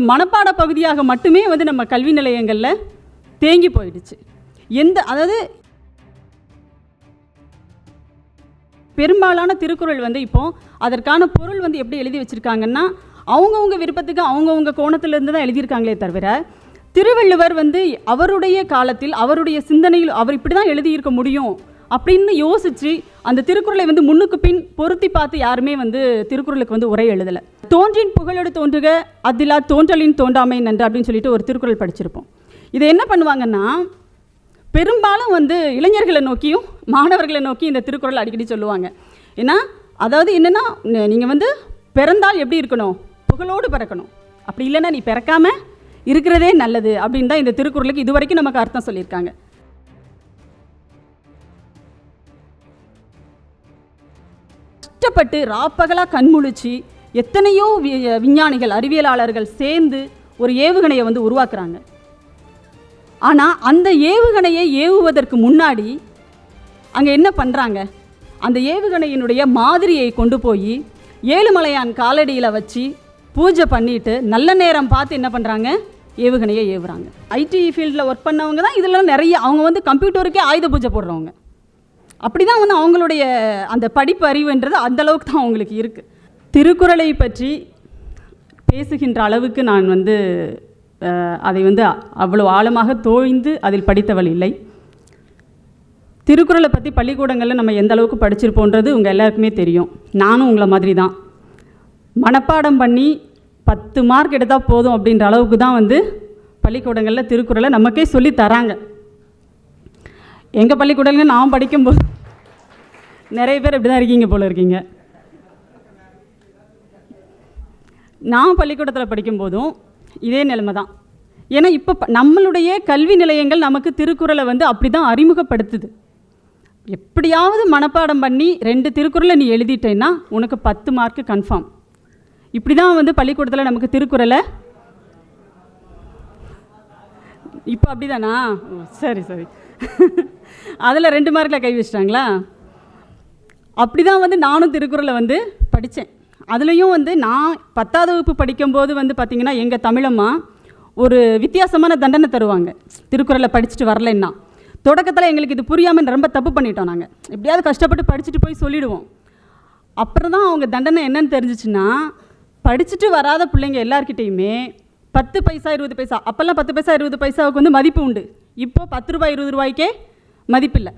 ஒரு மனப்பாட பகுதியாக மட்டுமே வந்து நம்ம கல்வி நிலையங்களில் தேங்கி போயிடுச்சு. எந்த அதாவது பெரும்பாலான திருக்குறள் வந்து இப்போ அதற்கான பொருள் வந்து எப்படி எழுதி வச்சுருக்காங்கன்னா அவங்கவுங்க விருப்பத்துக்கு அவங்கவுங்க கோணத்திலிருந்து தான் எழுதியிருக்காங்களே தவிர திருவள்ளுவர் வந்து அவருடைய காலத்தில் அவருடைய சிந்தனையில் அவர் இப்படி தான் எழுதியிருக்க முடியும் அப்படின்னு யோசிச்சு அந்த திருக்குறளை வந்து முன்னுக்கு பின் பொருத்தி பார்த்து யாருமே வந்து திருக்குறளுக்கு வந்து உரை எழுதலை. தோன்றின் புகழோடு தோன்றுக அதிலா தோன்றலின் தோன்றாமை நன்று அப்படின்னு சொல்லிட்டு ஒரு திருக்குறள் படிச்சிருப்போம். இதை என்ன பண்ணுவாங்கன்னா பெரும்பாலும் வந்து இளைஞர்களை நோக்கியும் மாணவர்களை நோக்கி இந்த திருக்குறள் அடிக்கடி சொல்லுவாங்க. ஏன்னா அதாவது என்னென்னா நீங்கள் வந்து பிறந்தால் எப்படி இருக்கணும்? புகழோடு பிறக்கணும். அப்படி இல்லைன்னா நீ பிறக்காமல் இருக்கிறதே நல்லது அப்படின்னு தான் இந்த திருக்குறளுக்கு இது வரைக்கும் நமக்கு அர்த்தம் சொல்லியிருக்காங்க. கஷ்டப்பட்டு ராப்பகலாக கண்முழிச்சு எத்தனையோ வி- விஞ்ஞானிகள் அறிவியலாளர்கள் சேர்ந்து ஒரு ஏவுகணையை வந்து உருவாக்குறாங்க. ஆனால் அந்த ஏவுகணையை ஏவுவதற்கு முன்னாடி அங்கே என்ன பண்ணுறாங்க அந்த ஏவுகணையினுடைய மாதிரியை கொண்டு போய் ஏழுமலையான் காலடியில் வச்சு பூஜை பண்ணிட்டு நல்ல நேரம் பார்த்து என்ன பண்ணுறாங்க ஏவுகணையை ஏவுறாங்க. ஐடி ஃபீல்டில் ஒர்க் பண்ணவங்க தான் இதெல்லாம் நிறைய அவங்க வந்து கம்ப்யூட்டருக்கே ஆயுத பூஜை போடுறவங்க. அப்படி தான் வந்து அவங்களுடைய அந்த படிப்பு அறிவுன்றது அந்த அளவுக்கு தான் அவங்களுக்கு இருக்குது திருக்குறளை பற்றி பேசுகின்ற அளவுக்கு நான் வந்து அதை வந்து அவ்வளோ ஆழமாக தோய்ந்து அதில் படித்தவள் இல்லை. திருக்குறளை பற்றி பள்ளிக்கூடங்களில் நம்ம எந்த அளவுக்கு படிச்சிருப்போன்றது உங்கள் எல்லாருக்குமே தெரியும். நானும் உங்களை மாதிரி தான். மனப்பாடம் பண்ணி பத்து மார்க் எடுத்தால் போதும் அப்படின்ற அளவுக்கு தான் வந்து பள்ளிக்கூடங்களில் திருக்குறளை நமக்கே சொல்லி தராங்க. எங்கள் பள்ளிக்கூடலுங்க நான் படிக்கும்போது நிறைய பேர் இப்படி தான் இருக்கீங்க போல இருக்கீங்க. நான் பள்ளிக்கூடத்தில் படிக்கும்போதும் இதே நிலைமை தான் ஏன்னா இப்போ நம்மளுடைய கல்வி நிலையங்கள் நமக்கு திருக்குறளை வந்து அப்படி தான் அறிமுகப்படுத்துது. எப்படியாவது மனப்பாடம் பண்ணி ரெண்டு திருக்குறளை நீ எழுதிட்டேன்னா உனக்கு பத்து மார்க்கு கன்ஃபார்ம் இப்படி தான் வந்து பள்ளிக்கூடத்தில் நமக்கு திருக்குறளை இப்போ அப்படிதானா? ஓ, சரி சரி. அதில் ரெண்டு மார்க்கில் கை வச்சிட்டாங்களா? அப்படி தான் வந்து நானும் திருக்குறளை வந்து படித்தேன் அதுலேயும் வந்து நான் பத்தாவது வகுப்பு படிக்கும்போது வந்து பார்த்திங்கன்னா எங்கள் தமிழம்மா ஒரு வித்தியாசமான தண்டனை தருவாங்க. திருக்குறளை படிச்சுட்டு வரலைன்னா. தொடக்கத்தில் எங்களுக்கு இது புரியாமல் ரொம்ப தப்பு பண்ணிட்டோம் நாங்கள் எப்படியாவது கஷ்டப்பட்டு படிச்சுட்டு போய் சொல்லிவிடுவோம் அப்புறம் தான் அவங்க தண்டனை என்னன்னு தெரிஞ்சிச்சுன்னா படிச்சுட்டு வராத பிள்ளைங்க எல்லாருக்கிட்டேயுமே பத்து பைசா இருபது பைசா அப்போல்லாம் பத்து பைசா இருபது பைசாவுக்கு வந்து மதிப்பு உண்டு. இப்போ பத்து ரூபாய் இருபது ரூபாய்க்கே மதிப்பில்லை.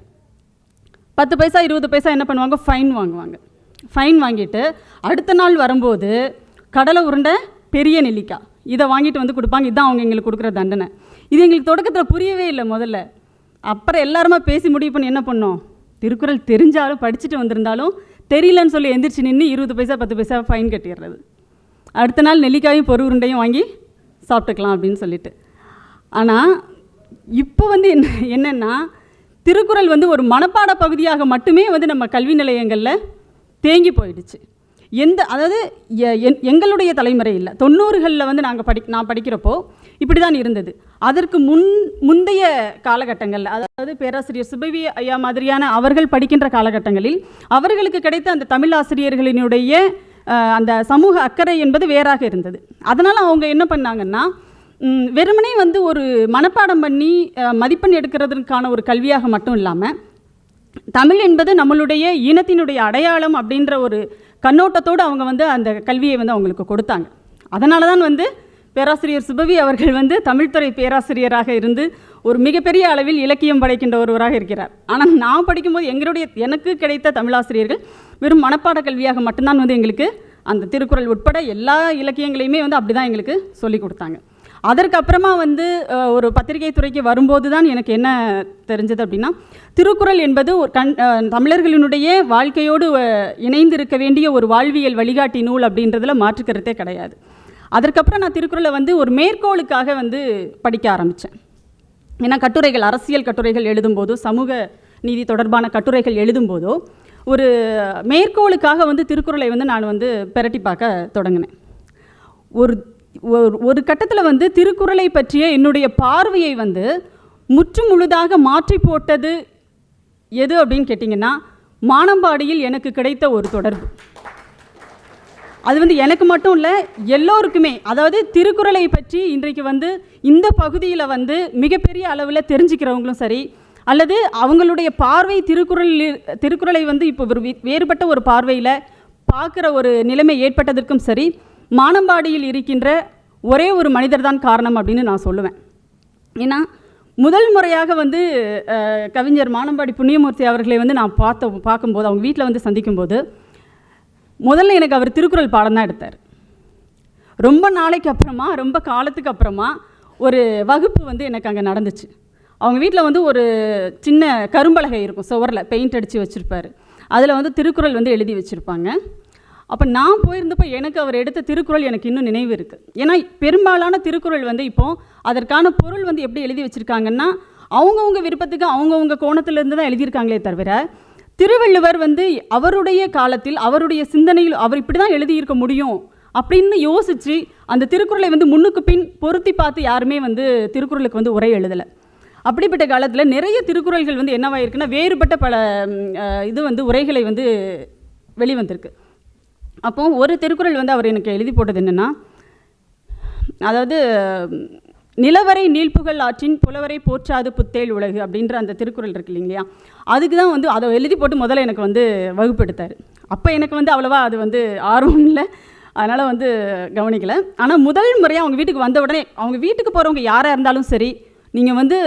பத்து பைசா இருபது பைசா என்ன பண்ணுவாங்க? ஃபைன் வாங்குவாங்க. ஃபைன் வாங்கிட்டு அடுத்த நாள் வரும்போது கடலை உருண்டை பெரிய நெல்லிக்காய். இதை வாங்கிட்டு வந்து கொடுப்பாங்க. இதுதான் அவங்க எங்களுக்கு கொடுக்குற தண்டனை. இது எங்களுக்கு தொடக்கத்தில் புரியவே இல்லை முதல்ல. அப்புறம் எல்லாருமா பேசி முடிவு பண்ணி என்ன பண்ணோம்? திருக்குறள் தெரிஞ்சாலும் படிச்சுட்டு வந்திருந்தாலும் தெரியலன்னு சொல்லி எந்திரிச்சு நின்று இருபது பைசா பத்து பைசா ஃபைன் கட்டிடுறது. அடுத்த நாள் நெல்லிக்காயும் பொறு உருண்டையும் வாங்கி சாப்பிட்டுக்கலாம் அப்படின்னு சொல்லிட்டு. ஆனால் இப்போ வந்து என்ன என்னென்னா திருக்குறள் வந்து ஒரு மனப்பாட பகுதியாக மட்டுமே வந்து நம்ம கல்வி நிலையங்களில் தேங்கி போயிடுச்சு. எந்த அதாவது எ- என்- எங்களுடைய தலைமுறை இல்லை. தொண்ணூறுகளில் வந்து நாங்கள் படி நான் படிக்கிறப்போ இப்படி தான் இருந்தது. அதற்கு முன் முந்தைய காலகட்டங்களில் அதாவது பேராசிரியர் சுபவி ஐயா மாதிரியான அவர்கள் படிக்கின்ற காலகட்டங்களில் அவர்களுக்கு கிடைத்த அந்த தமிழ் ஆசிரியர்களினுடைய அந்த சமூக அக்கறை என்பது வேறாக இருந்தது. அதனால் அவங்க என்ன பண்ணாங்கன்னா வெறுமனே வந்து ஒரு மனப்பாடம் பண்ணி மதிப்பெண் எடுக்கிறதுக்கான ஒரு கல்வியாக மட்டும் இல்லாமல் தமிழ் என்பது நம்மளுடைய இனத்தினுடைய அடையாளம் அப்படின்ற ஒரு கண்ணோட்டத்தோடு அவங்க வந்து அந்த கல்வியை வந்து அவங்களுக்கு கொடுத்தாங்க. அதனால தான் வந்து பேராசிரியர் சுபவி அவர்கள் வந்து தமிழ்துறை பேராசிரியராக இருந்து ஒரு மிகப்பெரிய அளவில் இலக்கியம் படைக்கின்ற ஒருவராக இருக்கிறார். ஆனால் நான் படிக்கும்போது எங்களுடைய எனக்கு கிடைத்த தமிழாசிரியர்கள் வெறும் மனப்பாட கல்வியாக மட்டும்தான் வந்து எங்களுக்கு அந்த திருக்குறள் உட்பட எல்லா இலக்கியங்களையுமே வந்து அப்படி தான் எங்களுக்கு சொல்லி கொடுத்தாங்க. அதற்கப்புறமா வந்து ஒரு பத்திரிகை துறைக்கு வரும்போது தான் எனக்கு என்ன தெரிஞ்சது அப்படின்னா திருக்குறள் என்பது ஒரு கண் தமிழர்களினுடைய வாழ்க்கையோடு இணைந்து இருக்க வேண்டிய ஒரு வாழ்வியல் வழிகாட்டி நூல் அப்படின்றதுல மாற்று கிடையாது. அதற்கப்புறம் நான் திருக்குறளை வந்து ஒரு மேற்கோளுக்காக வந்து படிக்க ஆரம்பித்தேன் ஏன்னா கட்டுரைகள் அரசியல் கட்டுரைகள் எழுதும்போதோ சமூக நீதி தொடர்பான கட்டுரைகள் எழுதும்போதோ ஒரு மேற்கோளுக்காக வந்து திருக்குறளை வந்து நான் வந்து பிரட்டி பார்க்க தொடங்கினேன். ஒரு ஒரு- ஒரு கட்டத்தில் வந்து திருக்குறளை பற்றிய என்னுடைய பார்வையை வந்து முற்று முழுதாக மாற்றி போட்டது எது அப்படின்னு கேட்டிங்கன்னா மானம்பாடியில் எனக்கு கிடைத்த ஒரு தொடர்பு. அது வந்து எனக்கு மட்டும் இல்லை எல்லோருக்குமே அதாவது திருக்குறளை பற்றி இன்றைக்கு வந்து இந்த பகுதியில் வந்து மிகப்பெரிய அளவில் தெரிஞ்சுக்கிறவங்களும் சரி அல்லது அவங்களுடைய பார்வை திருக்குறள் திருக்குறளை வந்து இப்போ வேறுபட்ட ஒரு பார்வையில் பார்க்குற ஒரு நிலைமை ஏற்பட்டதற்கும் சரி மானம்பாடியில் இருக்கின்ற ஒரே ஒரு மனிதர் தான் காரணம் அப்படின்னு நான் சொல்லுவேன். ஏன்னா முதல் முறையாக வந்து கவிஞர் மானம்பாடி புண்ணியமூர்த்தி அவர்களை வந்து நான் பார்த்த பார்க்கும்போது அவங்க வீட்டில் வந்து சந்திக்கும்போது முதல்ல எனக்கு அவர் திருக்குறள் பாடம் தான் எடுத்தார். ரொம்ப நாளைக்கு அப்புறமா ரொம்ப காலத்துக்கு அப்புறமா ஒரு வகுப்பு வந்து எனக்கு அங்கே நடந்துச்சு. அவங்க வீட்டில் வந்து ஒரு சின்ன கரும்பலகை இருக்கும் சுவரில் பெயிண்ட் அடித்து வச்சுருப்பாரு. அதில் வந்து திருக்குறள் வந்து எழுதி வச்சுருப்பாங்க. அப்போ நான் போயிருந்தப்போ எனக்கு அவர் எடுத்த திருக்குறள் எனக்கு இன்னும் நினைவு இருக்குது ஏன்னா பெரும்பாலான திருக்குறள் வந்து இப்போது அதற்கான பொருள் வந்து எப்படி எழுதி வச்சுருக்காங்கன்னா அவங்கவுங்க விருப்பத்துக்கு அவங்கவுங்க கோணத்திலேருந்து தான் எழுதியிருக்காங்களே தவிர திருவள்ளுவர் வந்து அவருடைய காலத்தில் அவருடைய சிந்தனையில் அவர் இப்படி தான் எழுதியிருக்க முடியும் அப்படின்னு யோசித்து அந்த திருக்குறளை வந்து முன்னுக்கு பின் பொருத்தி பார்த்து யாருமே வந்து திருக்குறளுக்கு வந்து உரை எழுதலை. அப்படிப்பட்ட காலத்தில் நிறைய திருக்குறள்கள் வந்து என்னவாயிருக்குன்னா வேறுபட்ட பல இது வந்து உரைகளை வந்து வெளிவந்திருக்கு. அப்போ ஒரு திருக்குறள் வந்து அவர் எனக்கு எழுதி போட்டது என்னென்னா அதாவது நிலவரை நீழ்ப்புகள் ஆற்றின் புலவரை போற்றாது புத்தேல் உலகு அப்படின்ற அந்த திருக்குறள் இருக்கு இல்லைங்களா? அதுக்கு தான் வந்து அதை எழுதி போட்டு முதல்ல எனக்கு வந்து வகுப்பெடுத்தார். அப்போ எனக்கு வந்து அவ்வளோவா அது வந்து ஆர்வம் இல்லை. அதனால் வந்து கவனிக்கலை. ஆனால் முதல் முறையாக அவங்க வீட்டுக்கு வந்த உடனே அவங்க வீட்டுக்கு போகிறவங்க யாராக இருந்தாலும் சரி நீங்கள் வந்து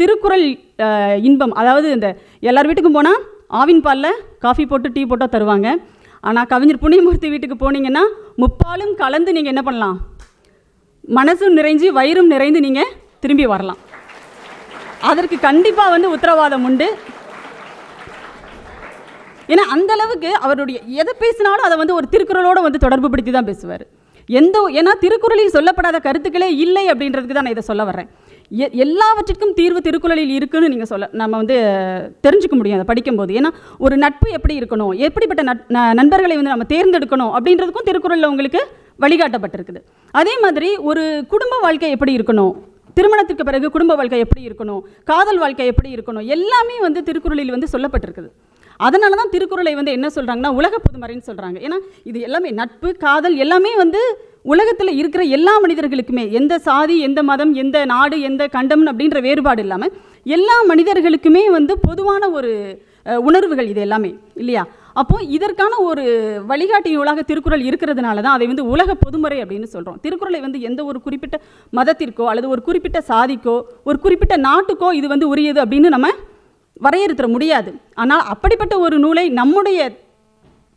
திருக்குறள் இன்பம் அதாவது இந்த எல்லார் வீட்டுக்கும் போனால் ஆவின் பாலில் காஃபி போட்டு டீ போட்டோ தருவாங்க. ஆனால் கவிஞர் புண்ணியமூர்த்தி வீட்டுக்கு போனீங்கன்னா முப்பாலும் கலந்து நீங்கள் என்ன பண்ணலாம்? மனசும் நிறைஞ்சு வயிறும் நிறைந்து நீங்கள் திரும்பி வரலாம். அதற்கு கண்டிப்பாக வந்து உத்தரவாதம் உண்டு. ஏன்னா அந்த அளவுக்கு அவருடைய எதை பேசினாலும் அதை வந்து ஒரு திருக்குறளோடு வந்து தொடர்பு படுத்தி தான் பேசுவார். எந்த ஏன்னா திருக்குறளில் சொல்லப்படாத கருத்துக்களே இல்லை அப்படின்றதுக்கு தான் நான் இதை சொல்ல வர்றேன். எல்லாவற்றிற்கும் தீர்வு திருக்குறளில் இருக்குன்னு நீங்கள் சொல்ல நம்ம வந்து தெரிஞ்சுக்க முடியும் அதை படிக்கும்போது. ஏன்னா ஒரு நட்பு எப்படி இருக்கணும் எப்படிப்பட்ட நட் ந- நண்பர்களை வந்து நம்ம தேர்ந்தெடுக்கணும் அப்படின்றதுக்கும் திருக்குறளில் உங்களுக்கு வழிகாட்டப்பட்டிருக்குது. அதே மாதிரி ஒரு குடும்ப வாழ்க்கை எப்படி இருக்கணும் திருமணத்திற்கு பிறகு குடும்ப வாழ்க்கை எப்படி இருக்கணும் காதல் வாழ்க்கை எப்படி இருக்கணும் எல்லாமே வந்து திருக்குறளில் வந்து சொல்லப்பட்டிருக்குது. அதனால தான் திருக்குறளை வந்து என்ன சொல்கிறாங்கன்னா உலக பொதுமறைன்னு சொல்கிறாங்க ஏன்னா இது எல்லாமே நட்பு காதல் எல்லாமே வந்து உலகத்தில் இருக்கிற எல்லா மனிதர்களுக்குமே எந்த சாதி எந்த மதம் எந்த நாடு எந்த கண்டம் அப்படின்ற வேறுபாடு இல்லாமல் எல்லா மனிதர்களுக்குமே வந்து பொதுவான ஒரு உணர்வுகள் இது எல்லாமே இல்லையா? அப்போ இதற்கான ஒரு வழிகாட்டி நூலாக திருக்குறள் இருக்கிறதுனால தான் அதை வந்து உலக பொதுமறை அப்படின்னு சொல்கிறோம் திருக்குறளை வந்து எந்த ஒரு குறிப்பிட்ட மதத்திற்கோ அல்லது ஒரு குறிப்பிட்ட சாதிக்கோ ஒரு குறிப்பிட்ட நாட்டுக்கோ இது வந்து உரியது அப்படின்னு நம்ம வரையறுத்துட முடியாது. ஆனால் அப்படிப்பட்ட ஒரு நூலை நம்முடைய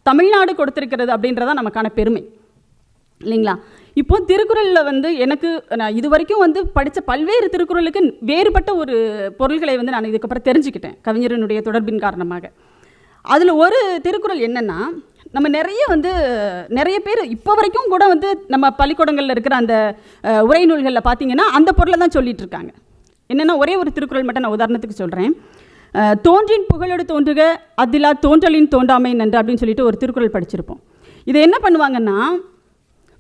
தமிழ்நாடு கொடுத்திருக்கிறது அப்படின்றதான் நமக்கான பெருமை. இல்லைங்களா? இப்போ திருக்குறளில் வந்து எனக்கு நான் இது வரைக்கும் வந்து படித்த பல்வேறு திருக்குறளுக்கு வேறுபட்ட ஒரு பொருள்களை வந்து நான் இதுக்கப்புறம் தெரிஞ்சுக்கிட்டேன் கவிஞரனுடைய தொடர்பின் காரணமாக. அதில் ஒரு திருக்குறள் என்னென்னா நம்ம நிறைய வந்து நிறைய பேர் இப்போ வரைக்கும் கூட வந்து நம்ம பள்ளிக்கூடங்களில் இருக்கிற அந்த உரை நூல்களில் பார்த்தீங்கன்னா அந்த பொருளை தான் சொல்லிகிட்டு இருக்காங்க. என்னென்னா ஒரே ஒரு திருக்குறள் மட்டும் நான் உதாரணத்துக்கு சொல்கிறேன் தோன்றின் புகழோடு தோன்றுக அதிலா தோன்றலின் தோன்றாமை நன்று அப்படின்னு சொல்லிட்டு ஒரு திருக்குறள் படிச்சிருப்போம். இதை என்ன பண்ணுவாங்கன்னா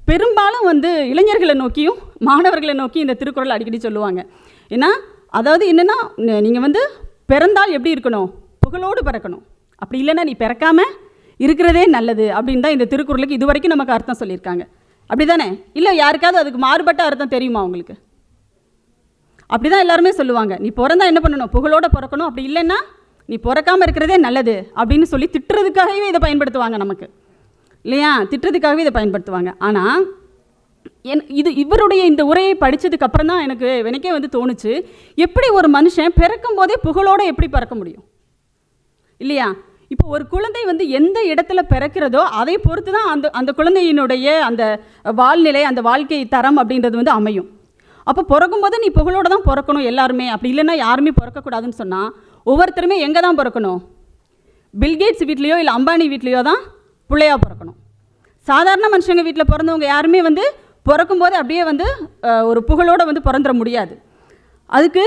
பெரும்பாலும் வந்து இளைஞர்களை நோக்கியும் மாணவர்களை நோக்கி இந்த திருக்குறள் அடிக்கடி சொல்லுவாங்க. ஏன்னா அதாவது என்னென்னா நீங்கள் வந்து பிறந்தால் எப்படி இருக்கணும்? புகழோடு பிறக்கணும். அப்படி இல்லைன்னா நீ பிறக்காம இருக்கிறதே நல்லது அப்படின்னு தான் இந்த திருக்குறளுக்கு இது வரைக்கும் நமக்கு அர்த்தம் சொல்லியிருக்காங்க. அப்படி தானே இல்லை யாருக்காவது அதுக்கு மாறுபட்ட அர்த்தம் தெரியுமா உங்களுக்கு? அப்படி தான் எல்லாருமே சொல்லுவாங்க. நீ பிறந்தா என்ன பண்ணணும்? புகழோட பிறக்கணும். அப்படி இல்லைன்னா நீ பிறக்காம இருக்கிறதே நல்லது அப்படின்னு சொல்லி திட்டுறதுக்காகவே இதை பயன்படுத்துவாங்க நமக்கு. இல்லையா? திட்டுறதுக்காகவே இதை பயன்படுத்துவாங்க. ஆனால் என் இது இவருடைய இந்த உரையை படித்ததுக்கு அப்புறம் தான் எனக்கு எனக்கே வந்து தோணுச்சு. எப்படி ஒரு மனுஷன் பிறக்கும் போதே புகழோடு எப்படி பிறக்க முடியும்? இல்லையா? இப்போ ஒரு குழந்தை வந்து எந்த இடத்துல பிறக்கிறதோ அதை பொறுத்து தான் அந்த அந்த குழந்தையினுடைய அந்த வாழ்நிலை அந்த வாழ்க்கை தரம் அப்படின்றது வந்து அமையும். அப்போ பிறக்கும்போது நீ புகழோடு தான் பிறக்கணும் எல்லாருமே. அப்படி இல்லைன்னா யாருமே பிறக்கக்கூடாதுன்னு சொன்னால் ஒவ்வொருத்தருமே எங்கே தான் பிறக்கணும்? பில்கேட்ஸ் வீட்லேயோ இல்லை அம்பானி வீட்லேயோ தான் பிள்ளையாக பிறக்கணும். சாதாரண மனுஷங்க வீட்டில் பிறந்தவங்க யாருமே வந்து பிறக்கும்போது அப்படியே வந்து ஒரு புகழோடு வந்து பிறந்துட முடியாது. அதுக்கு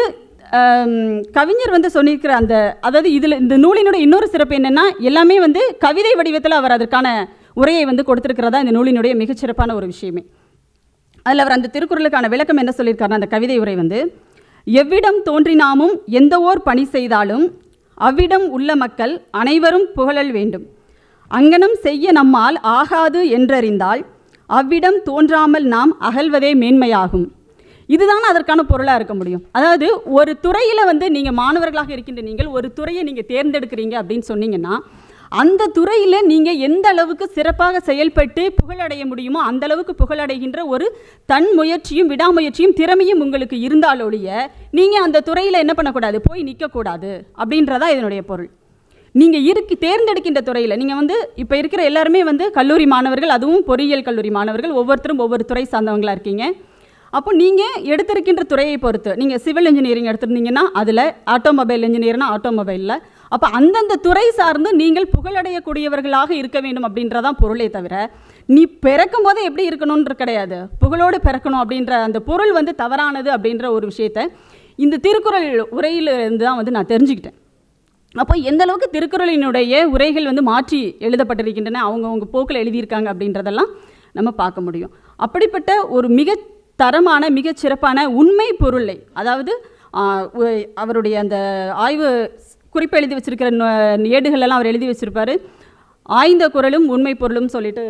கவிஞர் வந்து சொல்லியிருக்கிற அந்த அதாவது இதில் இந்த நூலினுடைய இன்னொரு சிறப்பு என்னென்னா எல்லாமே வந்து கவிதை வடிவத்தில் அவர் அதற்கான உரையை வந்து கொடுத்துருக்கிறதா இந்த நூலினுடைய மிகச்சிறப்பான ஒரு விஷயமே. அதில் அவர் அந்த திருக்குறளுக்கான விளக்கம் என்ன சொல்லியிருக்காருன்னா அந்த கவிதை உரை வந்து எவ்விடம் தோன்றினாமும் எந்த ஓர் பணி செய்தாலும் அவ்விடம் உள்ள மக்கள் அனைவரும் புகழல் வேண்டும். அங்கனம் செய்ய நம்மால் ஆகாது என்றறிந்தால் அவ்விடம் தோன்றாமல் நாம் அகல்வதே மேன்மையாகும். இதுதான் அதற்கான பொருளாக இருக்க முடியும்? அதாவது ஒரு துறையில் வந்து நீங்கள் மாணவர்களாக இருக்கின்ற நீங்கள் ஒரு துறையை நீங்கள் தேர்ந்தெடுக்கிறீங்க அப்படின்னு சொன்னீங்கன்னா அந்த துறையில் நீங்கள் எந்த அளவுக்கு சிறப்பாக செயல்பட்டு புகழடைய முடியுமோ அந்த அளவுக்கு புகழடைகின்ற ஒரு தன் முயற்சியும் விடாமுயற்சியும் திறமையும் உங்களுக்கு இருந்தாலொழிய நீங்கள் அந்த துறையில் என்ன பண்ணக்கூடாது? போய் நிற்கக்கூடாது அப்படின்றதா இதனுடைய பொருள். நீங்கள் இருக்கு தேர்ந்தெடுக்கின்ற துறையில் நீங்கள் வந்து இப்போ இருக்கிற எல்லாருமே வந்து கல்லூரி மாணவர்கள் அதுவும் பொறியியல் கல்லூரி மாணவர்கள் ஒவ்வொருத்தரும் ஒவ்வொரு துறை சார்ந்தவங்களாக இருக்கீங்க. அப்போ நீங்கள் எடுத்திருக்கின்ற துறையை பொறுத்து நீங்கள் சிவில் இன்ஜினியரிங் எடுத்திருந்தீங்கன்னா அதில் ஆட்டோமொபைல் இன்ஜினியர்னா ஆட்டோமொபைலில் அப்போ அந்தந்த துறை சார்ந்து நீங்கள் புகழடையக்கூடியவர்களாக இருக்க வேண்டும் அப்படின்றதான் பொருளே தவிர நீ பிறக்கும் போதே எப்படி இருக்கணும்ன்ற கிடையாது. புகழோடு பிறக்கணும் அப்படின்ற அந்த பொருள் வந்து தவறானது அப்படின்ற ஒரு விஷயத்தை இந்த திருக்குறள் உரையிலிருந்து தான் வந்து நான் தெரிஞ்சுக்கிட்டேன். அப்போ எந்த அளவுக்கு திருக்குறளினுடைய உரைகள் வந்து மாற்றி எழுதப்பட்டிருக்கின்றன அவங்கவுங்க போக்கில் எழுதியிருக்காங்க அப்படின்றதெல்லாம் நம்ம பார்க்க முடியும். அப்படிப்பட்ட ஒரு மிக தரமான மிகச் சிறப்பான உண்மை பொருளை அதாவது அவருடைய அந்த ஆய்வு குறிப்பு எழுதி வச்சிருக்கிற ஏடுகளெல்லாம் அவர் எழுதி வச்சுருப்பார். ஆய்ந்த குரலும் உண்மை பொருளும் சொல்லிட்டு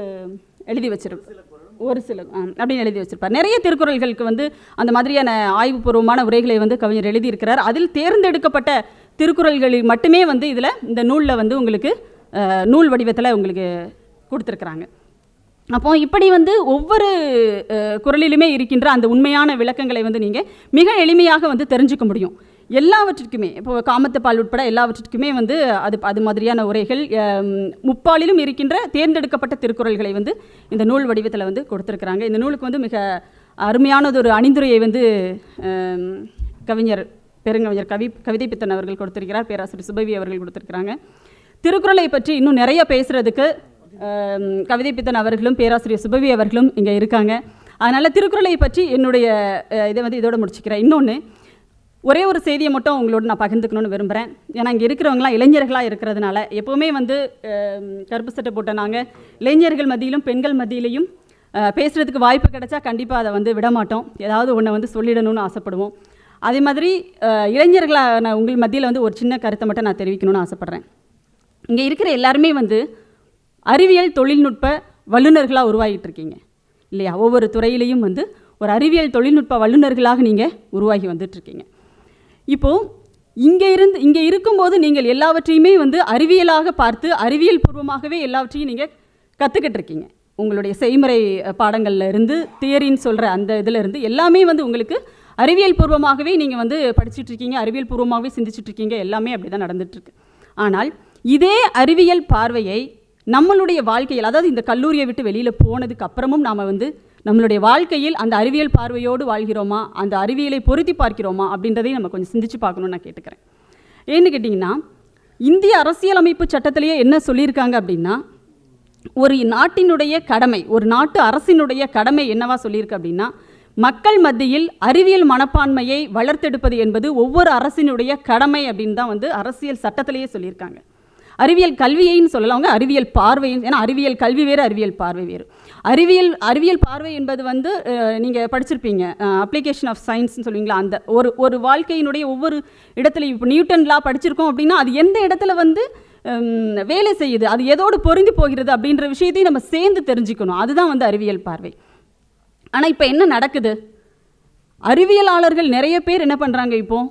எழுதி வச்சிருப்பார் ஒரு சில அப்படின்னு எழுதி வச்சிருப்பார். நிறைய திருக்குறள்களுக்கு வந்து அந்த மாதிரியான ஆய்வுபூர்வமான உரைகளை வந்து கவிஞர் எழுதியிருக்கிறார். அதில் தேர்ந்தெடுக்கப்பட்ட திருக்குறள்களில் மட்டுமே வந்து இதில் இந்த நூலில் வந்து உங்களுக்கு நூல் வடிவத்தில் உங்களுக்கு கொடுத்துருக்குறாங்க. அப்போ இப்படி வந்து ஒவ்வொரு குரலிலுமே குறளிலுமே இருக்கின்ற அந்த உண்மையான விளக்கங்களை வந்து நீங்கள் மிக எளிமையாக வந்து தெரிஞ்சுக்க முடியும். எல்லாவற்றிற்குமே இப்போ காமத்து பால் உட்பட எல்லாவற்றிற்குமே வந்து அது அது மாதிரியான உரைகள் முப்பாலிலும் இருக்கின்ற தேர்ந்தெடுக்கப்பட்ட திருக்குறள்களை வந்து இந்த நூல் வடிவத்தில் வந்து கொடுத்துருக்குறாங்க. இந்த நூலுக்கு வந்து மிக அருமையானது ஒரு அணிந்துரையை வந்து கவிஞர் பெருங்கவிஞர் கவி கவிதை பித்தன் அவர்கள் கொடுத்திருக்கிறார் பேராசிரியர் சுபவி அவர்கள் கொடுத்திருக்கிறாங்க. திருக்குறளை பற்றி இன்னும் நிறைய பேசுகிறதுக்கு கவிதை பித்தன் அவர்களும் பேராசிரியர் சுபவி அவர்களும் இங்கே இருக்காங்க. அதனால் திருக்குறளை பற்றி என்னுடைய இதை வந்து இதோடு முடிச்சுக்கிறேன். இன்னொன்று ஒரே ஒரு செய்தியை மட்டும் உங்களோட நான் பகிர்ந்துக்கணும்னு விரும்புகிறேன் ஏன்னா இங்கே இருக்கிறவங்களாம் இளைஞர்களாக இருக்கிறதுனால எப்போவுமே வந்து கருப்பு சட்டை போட்ட நாங்கள் இளைஞர்கள் மத்தியிலும் பெண்கள் மத்தியிலையும் பேசுகிறதுக்கு வாய்ப்பு கிடைச்சா கண்டிப்பாக அதை வந்து விட மாட்டோம். ஏதாவது ஒன்றை வந்து சொல்லிடணும்னு ஆசைப்படுவோம். அதே மாதிரி இளைஞர்களாக நான் உங்கள் மத்தியில் வந்து ஒரு சின்ன கருத்தை மட்டும் நான் தெரிவிக்கணும்னு ஆசைப்பட்றேன். இங்கே இருக்கிற எல்லாருமே வந்து அறிவியல் தொழில்நுட்ப வல்லுநர்களாக உருவாகிட்டு இருக்கீங்க இல்லையா? ஒவ்வொரு துறையிலையும் வந்து ஒரு அறிவியல் தொழில்நுட்ப வல்லுநர்களாக நீங்கள் உருவாகி வந்துட்டு இருக்கீங்க இப்போது இங்கே இருந்து இங்கே இருக்கும்போது நீங்கள் எல்லாவற்றையுமே வந்து அறிவியலாக பார்த்து அறிவியல் பூர்வமாகவே எல்லாவற்றையும் நீங்கள் கற்றுக்கிட்டு இருக்கீங்க. உங்களுடைய செய்முறை பாடங்களில் இருந்து தியரின்னு சொல்கிற அந்த இதில் இருந்து எல்லாமே வந்து உங்களுக்கு அறிவியல் பூர்வமாகவே நீங்கள் வந்து படிச்சுட்டு இருக்கீங்க அறிவியல் பூர்வமாகவே சிந்திச்சுட்டு இருக்கீங்க எல்லாமே அப்படி தான் நடந்துட்டுருக்கு ஆனால் இதே அறிவியல் பார்வையை நம்மளுடைய வாழ்க்கையில் அதாவது இந்த கல்லூரியை விட்டு வெளியில் போனதுக்கு அப்புறமும் நாம் வந்து நம்மளுடைய வாழ்க்கையில் அந்த அறிவியல் பார்வையோடு வாழ்கிறோமா? அந்த அறிவியலை பொருத்தி பார்க்கிறோமா? அப்படின்றதையும் நம்ம கொஞ்சம் சிந்திச்சு பார்க்கணும்னு நான் கேட்டுக்கிறேன். ஏன்னு கேட்டிங்கன்னா இந்திய அரசியலமைப்பு சட்டத்திலேயே என்ன சொல்லியிருக்காங்க அப்படின்னா ஒரு நாட்டினுடைய கடமை ஒரு நாட்டு அரசினுடைய கடமை என்னவா சொல்லியிருக்கு அப்படின்னா மக்கள் மத்தியில் அறிவியல் மனப்பான்மையை வளர்த்தெடுப்பது என்பது ஒவ்வொரு அரசினுடைய கடமை அப்படின்னு தான் வந்து அரசியல் சட்டத்திலேயே சொல்லியிருக்காங்க. அறிவியல் கல்வியைன்னு சொல்லலாம். அவங்க அறிவியல் பார்வையும் ஏன்னா அறிவியல் கல்வி வேறு அறிவியல் பார்வை வேறு. அறிவியல் அறிவியல் பார்வை என்பது வந்து நீங்கள் படிச்சிருப்பீங்க. அப்ளிகேஷன் ஆஃப் சயின்ஸ்னு சொல்லுவீங்களா? அந்த ஒரு ஒரு வாழ்க்கையினுடைய ஒவ்வொரு இடத்துல இப்போ நியூட்டன்லாம் படிச்சிருக்கோம் அப்படின்னா அது எந்த இடத்துல வந்து வேலை செய்யுது அது எதோடு பொருந்தி போகிறது அப்படின்ற விஷயத்தையும் நம்ம சேர்ந்து தெரிஞ்சுக்கணும். அதுதான் வந்து அறிவியல் பார்வை. ஆனால் இப்போ என்ன நடக்குது? அறிவியலாளர்கள் நிறைய பேர் என்ன பண்ணுறாங்க இப்போது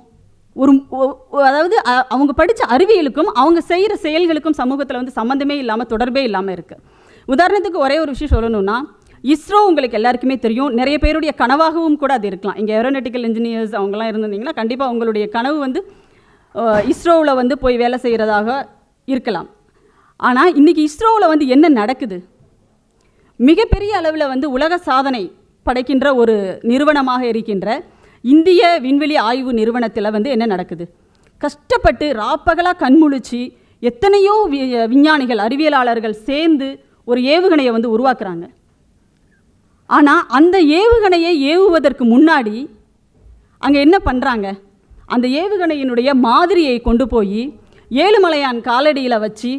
ஒரு ஒ- அதாவது அ- அவங்க படித்த அறிவியலுக்கும் அவங்க செய்கிற செயல்களுக்கும் சமூகத்தில் வந்து சம்மந்தமே இல்லாமல் தொடர்பே இல்லாமல் இருக்குது உதாரணத்துக்கு ஒரே ஒரு விஷயம் சொல்லணும்னா இஸ்ரோ உங்களுக்கு எல்லாருக்குமே தெரியும். நிறைய பேருடைய கனவாகவும் கூட அது இருக்கலாம். இங்கே ஏரோனெட்டிக்கல் இன்ஜினியர்ஸ் அவங்கலாம் இருந்திருந்தீங்கன்னா கண்டிப்பாக உங்களுடைய கனவு வந்து இஸ்ரோவில் வந்து போய் வேலை செய்கிறதாக இருக்கலாம். ஆனால் இன்றைக்கி இஸ்ரோவில் வந்து என்ன நடக்குது? மிகப்பெரிய அளவில் வந்து உலக சாதனை படைக்கின்ற ஒரு நிறுவனமாக இருக்கின்ற இந்திய விண்வெளி ஆய்வு நிறுவனத்தில் வந்து என்ன நடக்குது? கஷ்டப்பட்டு ராப்பகலாக கண்முழிச்சு எத்தனையோ வி- விஞ்ஞானிகள் அறிவியலாளர்கள் சேர்ந்து ஒரு ஏவுகணையை வந்து உருவாக்குறாங்க. ஆனால் அந்த ஏவுகணையை ஏவுவதற்கு முன்னாடி அங்கே என்ன பண்ணுறாங்க அந்த ஏவுகணையினுடைய மாதிரியை கொண்டு போய் ஏழுமலையான் காலடியில் வச்சு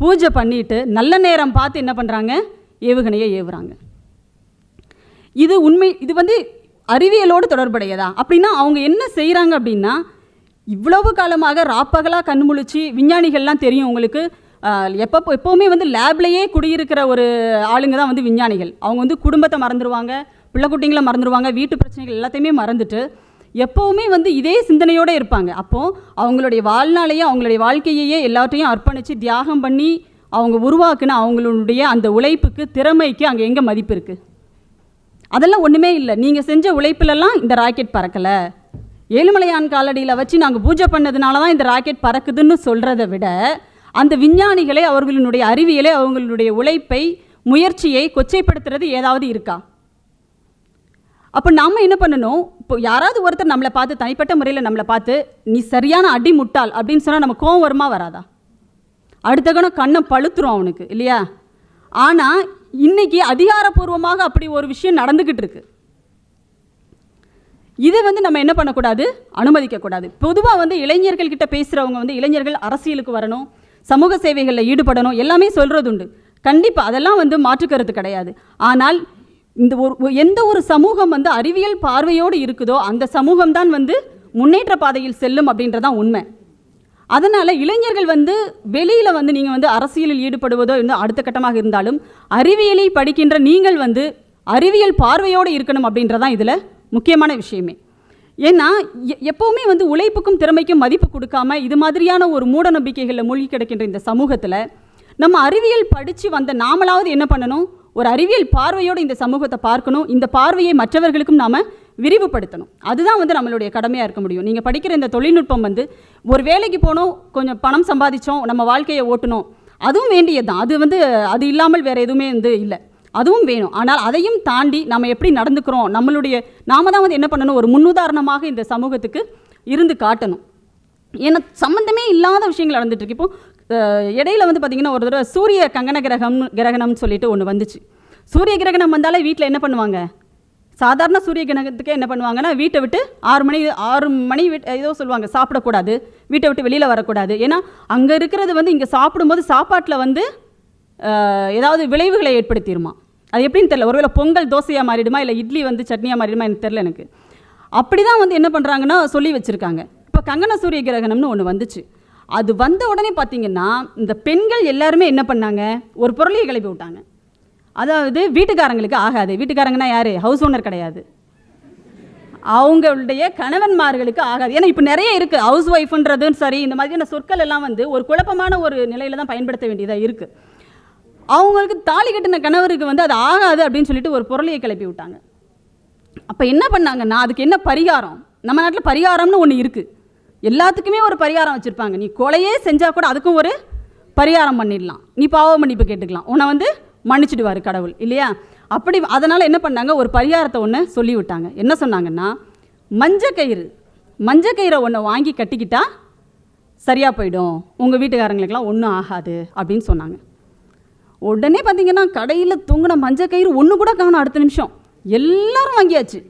பூஜை பண்ணிட்டு நல்ல நேரம் பார்த்து என்ன பண்ணுறாங்க ஏவுகணையை ஏவுறாங்க. இது உண்மை இது வந்து அறிவியலோடு தொடர்புடையதா? அப்படின்னா அவங்க என்ன செய்கிறாங்க அப்படின்னா இவ்வளவு காலமாக ராப்பகலாக கண் முழிச்சு விஞ்ஞானிகள்லாம் தெரியும் உங்களுக்கு. எப்போ எப்போவுமே வந்து லேப்லேயே குடியிருக்கிற ஒரு ஆளுங்க தான் வந்து விஞ்ஞானிகள். அவங்க வந்து குடும்பத்தை மறந்துடுவாங்க பிள்ளை குட்டிங்களை மறந்துடுவாங்க வீட்டு பிரச்சனைகள் எல்லாத்தையுமே மறந்துட்டு எப்போவுமே வந்து இதே சிந்தனையோடு இருப்பாங்க. அப்போது அவங்களுடைய வாழ்நாளையே அவங்களுடைய வாழ்க்கையையே எல்லாத்தையும் அர்ப்பணித்து தியாகம் பண்ணி அவங்க உருவாக்குன அவங்களுடைய அந்த உழைப்புக்கு திறமைக்கு அங்கே எங்கே மதிப்பு இருக்குது அதெல்லாம் ஒன்றுமே இல்லை. நீங்கள் செஞ்ச உழைப்பிலெல்லாம் இந்த ராக்கெட் பறக்கலை. ஏழுமலையான் காலடியில் வச்சு நாங்கள் பூஜை பண்ணதுனால தான் இந்த ராக்கெட் பறக்குதுன்னு சொல்கிறத விட அந்த விஞ்ஞானிகளை அவர்களினுடைய அறிவியலை அவங்களுடைய உழைப்பை முயற்சியை கொச்சைப்படுத்துறது ஏதாவது இருக்கா? அப்போ நாம் என்ன பண்ணணும்? இப்போ யாராவது ஒருத்தர் நம்மளை பார்த்து தனிப்பட்ட முறையில் நம்மளை பார்த்து நீ சரியான அடி முட்டாள் அப்படின்னு சொன்னால் நம்ம கோவம் வருமா வராதா? அடுத்த கணம் கண்ணை பழுத்துரும் அவனுக்கு இல்லையா? ஆனால் இன்னைக்கு அதிகாரப்பூர்வமாக அப்படி ஒரு விஷயம் நடந்துக்கிட்டு இருக்கு. இதை வந்து நம்ம என்ன பண்ணக்கூடாது? அனுமதிக்கக்கூடாது. பொதுவாக வந்து இளைஞர்கள் கிட்ட பேசுகிறவங்க வந்து இளைஞர்கள் அரசியலுக்கு வரணும். சமூக சேவைகளில் ஈடுபடணும் எல்லாமே சொல்கிறது உண்டு கண்டிப்பாக அதெல்லாம் வந்து மாற்றுக்கருத்து கிடையாது. ஆனால் இந்த ஒரு எந்த ஒரு சமூகம் வந்து அறிவியல் பார்வையோடு இருக்குதோ அந்த சமூகம் தான் வந்து முன்னேற்ற பாதையில் செல்லும் அப்படின்றதான் உண்மை. அதனால் இளைஞர்கள் வந்து வெளியில் வந்து நீங்கள் வந்து அரசியலில் ஈடுபடுவதோ இன்னும் அடுத்த கட்டமாக இருந்தாலும் அறிவியலை படிக்கின்ற நீங்கள் வந்து அறிவியல் பார்வையோடு இருக்கணும் அப்படின்றதான் இதில் முக்கியமான விஷயமே. ஏன்னா எ- வந்து உழைப்புக்கும் திறமைக்கும் மதிப்பு கொடுக்காம இது மாதிரியான ஒரு மூட நம்பிக்கைகளில் மூழ்கி கிடக்கின்ற இந்த சமூகத்தில் நம்ம அறிவியல் படித்து வந்த நாமளாவது என்ன பண்ணணும்? ஒரு அறிவியல் பார்வையோடு இந்த சமூகத்தை பார்க்கணும். இந்த பார்வையை மற்றவர்களுக்கும் நாம் விரிவுபடுத்தணும். அதுதான் வந்து நம்மளுடைய கடமையாக இருக்க முடியும். நீங்கள் படிக்கிற இந்த தொழில்நுட்பம் வந்து ஒரு வேலைக்கு போனோம் கொஞ்சம் பணம் சம்பாதிச்சோம் நம்ம வாழ்க்கையை ஓட்டணும் அதுவும் வேண்டியது தான் அது வந்து அது இல்லாமல் வேறு எதுவுமே வந்து இல்லை. அதுவும் வேணும். ஆனால் அதையும் தாண்டி நம்ம எப்படி நடந்துக்கிறோம்? நம்மளுடைய நாம தான் வந்து என்ன பண்ணணும்? ஒரு முன்னுதாரணமாக இந்த சமூகத்துக்கு இருந்து காட்டணும். ஏன்னா சம்மந்தமே இல்லாத விஷயங்கள் நடந்துட்டு இருக்கு. இப்போ இடையில வந்து பார்த்தீங்கன்னா ஒரு தடவை சூரிய கங்கண கிரகம் கிரகணம்னு சொல்லிட்டு ஒன்று வந்துச்சு. சூரிய கிரகணம் வந்தாலே வீட்டில் என்ன பண்ணுவாங்க? சாதாரண சூரிய கிரகணத்துக்கு என்ன பண்ணுவாங்கன்னா வீட்டை விட்டு ஆறு மணி ஆறு மணி விட்டு ஏதோ சொல்லுவாங்க சாப்பிடக்கூடாது. வீட்டை விட்டு வெளியில் வரக்கூடாது. ஏன்னா அங்கே இருக்கிறது வந்து இங்கே சாப்பிடும்போது சாப்பாட்டில் வந்து ஏதாவது விளைவுகளை ஏற்படுத்திடுமா அது எப்படின்னு தெரில ஒருவேளை பொங்கல் தோசையாக மாறிடுமா இல்லை இட்லி வந்து சட்னியாக மாறிடுமா எனக்கு தெரில எனக்கு. அப்படி தான் வந்து என்ன பண்ணுறாங்கன்னா சொல்லி வச்சுருக்காங்க. இப்போ கங்கன சூரிய கிரகணம்னு ஒன்று வந்துச்சு. அது வந்த உடனே பார்த்தீங்கன்னா இந்த பெண்கள் எல்லாருமே என்ன பண்ணாங்க? ஒரு பொருளையை கிளப்பி விட்டாங்க. அதாவது வீட்டுக்காரங்களுக்கு ஆகாது. வீட்டுக்காரங்கன்னா யார்? ஹவுஸ் ஓனர் கிடையாது. அவங்களுடைய கணவன்மார்களுக்கு ஆகாது. ஏன்னா இப்போ நிறைய இருக்குது ஹவுஸ் ஒய்ஃப்ன்றதும் சரி இந்த மாதிரியான சொற்கள் எல்லாம் வந்து ஒரு குழப்பமான ஒரு நிலையில் தான் பயன்படுத்த வேண்டியதாக இருக்குது அவங்களுக்கு தாலி கட்டின கணவருக்கு வந்து அது ஆகாது அப்படின்னு சொல்லிட்டு ஒரு பொருளையை கிளப்பி விட்டாங்க. அப்போ என்ன பண்ணாங்கன்னா அதுக்கு என்ன பரிகாரம்? நம்ம நாட்டில் பரிகாரம்னு ஒன்று இருக்குது எல்லாத்துக்குமே ஒரு பரிகாரம் வச்சுருப்பாங்க. நீ கொலையே செஞ்சால் கூட அதுக்கும் ஒரு பரிகாரம் பண்ணிடலாம். நீ பாவ மன்னிப்பு கேட்டுக்கலாம். உன்னை வந்து மன்னிச்சிடுவார் கடவுள் இல்லையா? அப்படி அதனால் என்ன பண்ணாங்க? ஒரு பரிகாரத்தை ஒன்று சொல்லி விட்டாங்க. என்ன சொன்னாங்கன்னா மஞ்சக்கயிறு மஞ்சக்கயிறை ஒன்று வாங்கி கட்டிக்கிட்டால் சரியாக போயிடும். உங்கள் வீட்டுக்காரங்களுக்கெல்லாம் ஒன்றும் ஆகாது அப்படின்னு சொன்னாங்க. உடனே பார்த்தீங்கன்னா கடையில் தூங்கின மஞ்சக்கயிறு ஒன்று கூட காணும் அடுத்த நிமிஷம். எல்லாரும் வாங்கியாச்சு.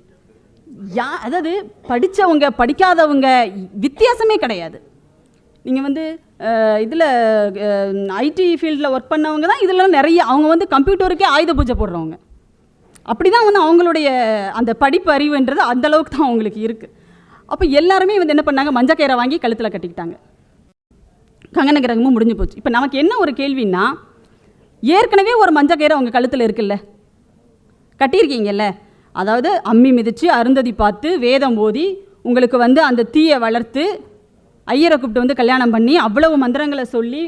யா அதாவது படித்தவங்க படிக்காதவங்க வித்தியாசமே கிடையாது. நீங்கள் வந்து இதில் ஐடி ஃபீல்டில் ஒர்க் பண்ணவங்க தான் இதெல்லாம் நிறைய அவங்க வந்து கம்ப்யூட்டருக்கே ஆயுத பூஜை போடுறவங்க. அப்படி தான் வந்து அவங்களுடைய அந்த படிப்பு அறிவுன்றது அந்த அளவுக்கு தான் அவங்களுக்கு இருக்குது அப்போ எல்லாருமே வந்து என்ன பண்ணாங்க? மஞ்சக்கயிறை வாங்கி கழுத்தில் கட்டிக்கிட்டாங்க. கங்கன கிரகமும் முடிஞ்சு போச்சு. இப்போ நமக்கு என்ன ஒரு கேள்வின்னா ஏற்கனவே ஒரு மஞ்சக்கயிறு அவங்க கழுத்தில் இருக்குல்ல? கட்டியிருக்கீங்கல்ல? அதாவது அம்மி மிதித்து அருந்ததி பார்த்து வேதம் ஓதி உங்களுக்கு வந்து அந்த தீயை வளர்த்து ஐயரை கூப்பிட்டு வந்து கல்யாணம் பண்ணி அவ்வளவு மந்திரங்களை சொல்லி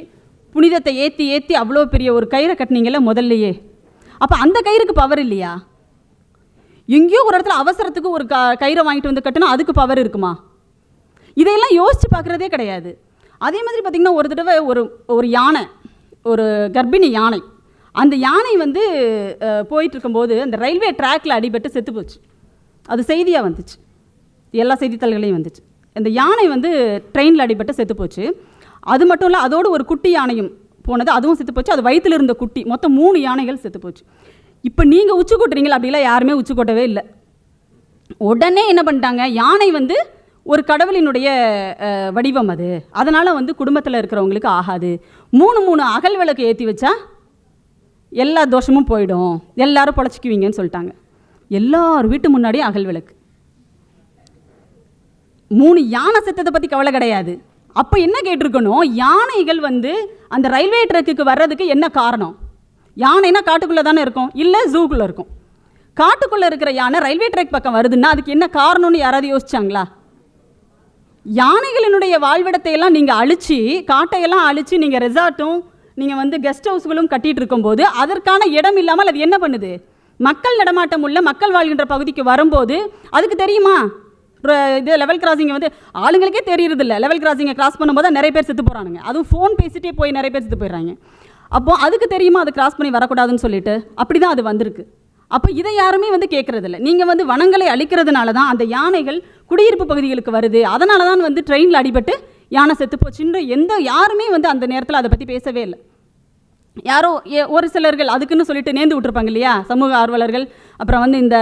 புனிதத்தை ஏற்றி ஏற்றி அவ்வளோ பெரிய ஒரு கயிறை கட்டினீங்கல்ல முதல்லையே. அப்போ அந்த கயிறுக்கு பவர் இல்லையா? எங்கேயோ ஒரு இடத்துல அவசரத்துக்கு ஒரு க கயிறை வாங்கிட்டு வந்து கட்டினா அதுக்கு பவர் இருக்குமா? இதையெல்லாம் யோசித்து பார்க்குறதே கிடையாது. அதே மாதிரி பார்த்திங்கன்னா ஒரு தடவை ஒரு ஒரு யானை ஒரு கர்ப்பிணி யானை. அந்த யானை வந்து போயிட்டுருக்கும்போது போயிட்டு இருக்கும்போது அந்த ரயில்வே ட்ராக்ல அடிபட்டு செத்து போச்சு. அது செய்தியாக வந்துச்சு. எல்லா செய்தித்தாள்களையும் வந்துச்சு. அந்த யானை வந்து ட்ரெயினில் அடிபட்டு செத்து போச்சு. அது மட்டும் இல்லை அதோடு ஒரு குட்டி யானையும் போனது அதுவும் செத்து போச்சு. அது வயிற்றில் இருந்த குட்டி மொத்தம் மூணு யானைகள் செத்து போச்சு. இப்போ நீங்கள் உச்சி கொட்டுறீங்களா அப்படிலாம் யாருமே உச்சி கொட்டவே இல்லை. உடனே என்ன பண்ணிட்டாங்க யானை வந்து ஒரு கடவுளினுடைய வடிவம் அது. அதனால் வந்து குடும்பத்தில் இருக்கிறவங்களுக்கு ஆகாது. மூணு மூணு அகல் விளக்கு ஏற்றி வச்சா எல்லா தோஷமும் போயிடும். எல்லாரும் பொழைச்சிக்குவீங்கன்னு சொல்லிட்டாங்க. எல்லார் வீட்டு முன்னாடியும் அகல் விளக்கு. மூணு யானை செத்ததை பற்றி கவலை கிடையாது. அப்போ என்ன கேட்டிருக்கணும்? யானைகள் வந்து அந்த ரயில்வே ட்ரக்குக்கு வர்றதுக்கு என்ன காரணம்? யானைனா காட்டுக்குள்ளே தானே இருக்கும். இல்லை ஜூக்குள்ளே இருக்கும். காட்டுக்குள்ளே இருக்கிற யானை ரயில்வே ட்ராக் பக்கம் வருதுன்னா அதுக்கு என்ன காரணம்னு யாராவது யோசிச்சாங்களா? யானைகளினுடைய வாழ்விடத்தை எல்லாம் நீங்கள் அழிச்சு காட்டையெல்லாம் அழிச்சு நீங்கள் ரெசார்ட்டும் நீங்கள் வந்து கெஸ்ட் ஹவுஸ்களும் கட்டிகிட்டு இருக்கும்போது அதற்கான இடம் இல்லாமல் அது என்ன பண்ணுது? மக்கள் நடமாட்டம் உள்ள மக்கள் வாழ்கின்ற பகுதிக்கு வரும்போது அதுக்கு தெரியுமா? இது லெவல் கிராசிங்கை வந்து ஆளுங்களுக்கே தெரியறதில்ல. லெவல் கிராசிங்கை கிராஸ் பண்ணும்போது தான் நிறைய பேர் செத்து போகிறானுங்க அதுவும் ஃபோன் பேசிட்டே போய் நிறைய பேர் செத்து போயிடுறாங்க. அப்போது அதுக்கு தெரியுமா அது கிராஸ் பண்ணி வரக்கூடாதுன்னு சொல்லிட்டு? அப்படி தான் அது வந்திருக்கு. அப்போ இதை யாருமே வந்து கேட்கறதில்ல நீங்கள் வந்து வனங்களை அழிக்கிறதுனால தான் அந்த யானைகள் குடியிருப்பு பகுதிகளுக்கு வருது. அதனால தான் வந்து ட்ரெயினில் அடிபட்டு யானை செத்து போச்சுன்ற எந்த யாருமே வந்து அந்த நேரத்தில் அதை பற்றி பேசவே இல்லை. யாரோ ஏ- ஒரு சிலர்கள் அதுக்குன்னு சொல்லிட்டு நேர்ந்து விட்டுருப்பாங்க இல்லையா? சமூக ஆர்வலர்கள் அப்புறம் வந்து இந்த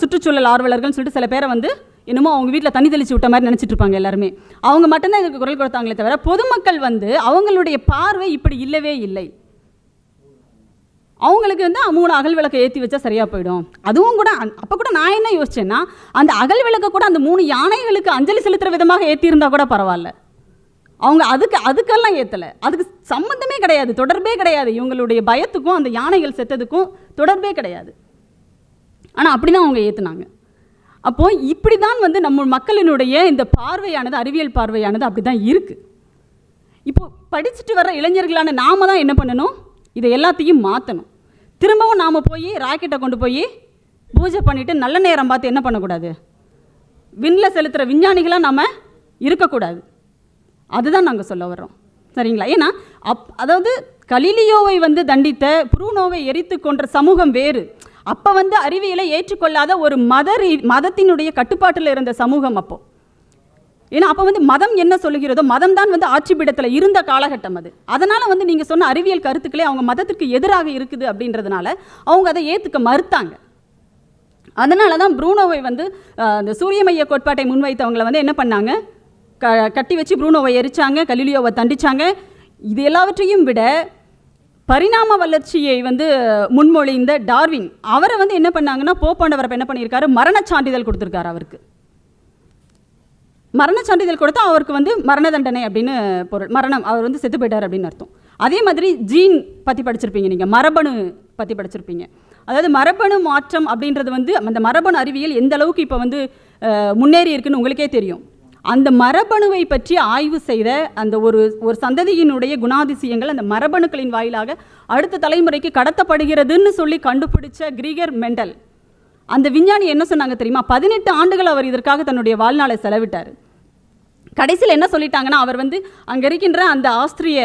சுற்றுச்சூழல் ஆர்வலர்கள்னு சொல்லிட்டு சில பேரை வந்து என்னமோ அவங்க வீட்டில் தண்ணி தெளிச்சு விட்ட மாதிரி நினச்சிட்டு இருப்பாங்க எல்லாருமே. அவங்க மட்டும்தான் இதுக்கு குரல் கொடுத்தாங்களே தவிர பொதுமக்கள் வந்து அவங்களுடைய பார்வை இப்படி இல்லவே இல்லை. அவங்களுக்கு வந்து மூணு அகல் விளக்கை ஏற்றி வச்சா சரியாக போயிடும். அதுவும் கூட அப்போ கூட நான் என்ன யோசிச்சேன்னா அந்த அகல் விளக்கை கூட அந்த மூணு யானைகளுக்கு அஞ்சலி செலுத்துகிற விதமாக ஏற்றியிருந்தா கூட பரவாயில்ல. அவங்க அதுக்கு அதுக்கெல்லாம் ஏற்றலை அதுக்கு சம்மந்தமே கிடையாது தொடர்பே கிடையாது. இவங்களுடைய பயத்துக்கும் அந்த யானைகள் செத்ததுக்கும் தொடர்பே கிடையாது. ஆனால் அப்படி தான் அவங்க ஏற்றுனாங்க அப்போது இப்படி தான் வந்து நம்ம மக்களினுடைய இந்த பார்வையானது அறிவியல் பார்வையானது அப்படி தான் இருக்குது இப்போது படிச்சுட்டு வர்ற இளைஞர்களான நாம தான் என்ன பண்ணணும்? இதை எல்லாத்தையும் மாற்றணும் திரும்பவும் நாம் போய் ராக்கெட்டை கொண்டு போய் பூஜை பண்ணிவிட்டு நல்ல நேரம் பார்த்து என்ன பண்ணக்கூடாது? விண்ணில் செலுத்துகிற விஞ்ஞானிகளாக நாம் இருக்கக்கூடாது. அதுதான் நாங்கள் சொல்ல வர்றோம். சரிங்களா? ஏன்னா அப் அதாவது கலிலியோவை வந்து தண்டித்த புரூனோவை எரித்து கொன்ற சமூகம் வேறு. அப்போ வந்து அறிவியலை ஏற்றுக்கொள்ளாத ஒரு மத ரீ- மதத்தினுடைய கட்டுப்பாட்டில் இருந்த சமூகம் அப்போது ஏன்னா அப்போ வந்து மதம் என்ன சொல்லுகிறதோ மதம் தான் வந்து ஆட்சி பீடத்தில் இருந்த காலகட்டம் அது. அதனால் வந்து நீங்கள் சொன்ன அறிவியல் கருத்துக்களே அவங்க மதத்திற்கு எதிராக இருக்குது அப்படின்றதுனால அவங்க அதை ஏற்றுக்க மறுத்தாங்க. அதனால தான் ப்ரூனோவை வந்து இந்த அந்த சூரிய மைய கோட்பாட்டை முன்வைத்தவங்களை வந்து என்ன பண்ணாங்க? க கட்டி வச்சு ப்ரூனோவை எரிச்சாங்க கலிலியோவை தண்டிச்சாங்க. இது எல்லாவற்றையும் விட பரிணாம வளர்ச்சியை வந்து முன்மொழிந்த டார்வின் அவரை வந்து என்ன பண்ணாங்கன்னா போப்பாண்டவர் என்ன பண்ணியிருக்காரு? மரண சான்றிதழ் கொடுத்துருக்காரு அவருக்கு. மரண சான்றிதழ் கொடுத்தா அவருக்கு வந்து மரண தண்டனை அப்படின்னு பொருள். மரணம் அவர் வந்து செத்து போயிட்டார் அப்படின்னு அர்த்தம். அதே மாதிரி ஜீன் பற்றி படிச்சிருப்பீங்க நீங்கள் மரபணு பற்றி படிச்சிருப்பீங்க. அதாவது மரபணு மாற்றம் அப்படின்றது வந்து அந்த மரபணு அறிவியல் எந்த அளவுக்கு இப்போ வந்து முன்னேறி இருக்குன்னு உங்களுக்கே தெரியும். அந்த மரபணுவை பற்றி ஆய்வு செய்த அந்த ஒரு ஒரு சந்ததியினுடைய குணாதிசயங்கள் அந்த மரபணுக்களின் வாயிலாக அடுத்த தலைமுறைக்கு கடத்தப்படுகிறதுன்னு சொல்லி கண்டுபிடிச்ச கிரீகர் மெண்டல். அந்த விஞ்ஞானி என்ன சொன்னாங்க தெரியுமா? பதினெட்டு ஆண்டுகள் அவர் இதற்காக தன்னுடைய வாழ்நாளை செலவிட்டார். கடைசியில் என்ன சொல்லிட்டாங்கன்னா அவர் வந்து அங்கே இருக்கின்ற அந்த ஆஸ்திரிய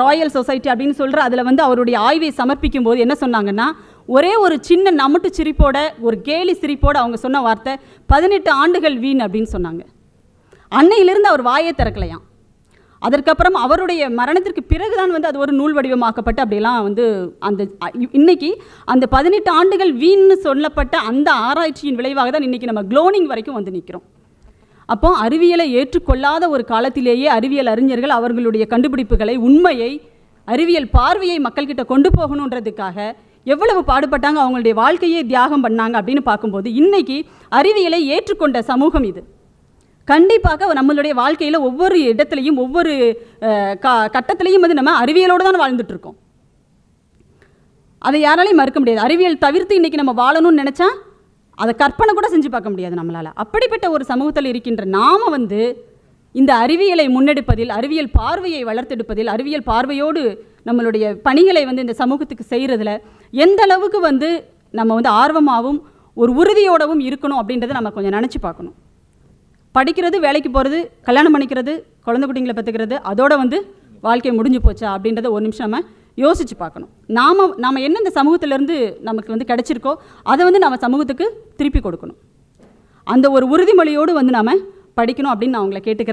ராயல் சொசைட்டி அப்படின்னு சொல்கிற அதில் வந்து அவருடைய ஆய்வை சமர்ப்பிக்கும் போது என்ன சொன்னாங்கன்னா ஒரே ஒரு சின்ன நமட்டு சிரிப்போட ஒரு கேலி சிரிப்போட அவங்க சொன்ன வார்த்தை பதினெட்டு ஆண்டுகள் வீண் அப்படின்னு சொன்னாங்க. அன்னையிலிருந்து அவர் வாயே திறக்கலையாம். அதற்கப்புறம் அவருடைய மரணத்திற்கு பிறகுதான் வந்து அது ஒரு நூல் வடிவமாக்கப்பட்டு அப்படிலாம் வந்து அந்த இன்னைக்கு அந்த பதினெட்டு ஆண்டுகள் வீண்னு சொல்லப்பட்ட அந்த ஆராய்ச்சியின் விளைவாக தான் இன்னைக்கு நம்ம க்ளோனிங் வரைக்கும் வந்து நிற்கிறோம் அப்போ அறிவியலை ஏற்றுக்கொள்ளாத ஒரு காலத்திலேயே அறிவியல் அறிஞர்கள் அவர்களுடைய கண்டுபிடிப்புகளை உண்மையை அறிவியல் பார்வையை மக்கள்கிட்ட கொண்டு போகணுன்றதுக்காக எவ்வளவு பாடுபட்டாங்க அவங்களுடைய வாழ்க்கையே தியாகம் பண்ணாங்க அப்படின்னு பார்க்கும்போது இன்னைக்கு அறிவியலை ஏற்றுக்கொண்ட சமூகம் இது. கண்டிப்பாக நம்மளுடைய வாழ்க்கையில் ஒவ்வொரு இடத்துலையும் ஒவ்வொரு க கட்டத்திலையும் வந்து நம்ம அறிவியலோடு தான் வாழ்ந்துட்டுருக்கோம். அதை யாராலையும் மறுக்க முடியாது. அறிவியல் தவிர்த்து இன்னைக்கு நம்ம வாழணும்னு நினச்சா அதை கற்பனை கூட செஞ்சு பார்க்க முடியாது நம்மளால். அப்படிப்பட்ட ஒரு சமூகத்தில் இருக்கின்ற நாம வந்து இந்த அறிவியலை முன்னெடுப்பதில் அறிவியல் பார்வையை வளர்த்தெடுப்பதில் அறிவியல் பார்வையோடு நம்மளுடைய பணிகளை வந்து இந்த சமூகத்துக்கு செய்கிறதுல எந்த அளவுக்கு வந்து நம்ம வந்து ஆர்வமாகவும் ஒரு உறுதியோடவும் இருக்கணும் அப்படின்றத நம்ம கொஞ்சம் நினச்சி பார்க்கணும். படிக்கிறது வேலைக்கு போகிறது கல்யாணம் பண்ணிக்கிறது குழந்தை குட்டிங்களை பற்றுக்கிறது அதோட வந்து வாழ்க்கை முடிஞ்சு போச்சா அப்படின்றத ஒரு நிமிஷம் நம்ம யோசித்து பார்க்கணும். நாம் நாம் என்ன இந்த சமூகத்திலேருந்து நமக்கு வந்து கிடைச்சிருக்கோ அதை வந்து நம்ம சமூகத்துக்கு திருப்பி கொடுக்கணும். அந்த ஒரு உறுதிமொழியோடு வந்து நாம் படிக்கணும் அப்படின்னு நான் உங்களை கேட்டுக்கிறேன்.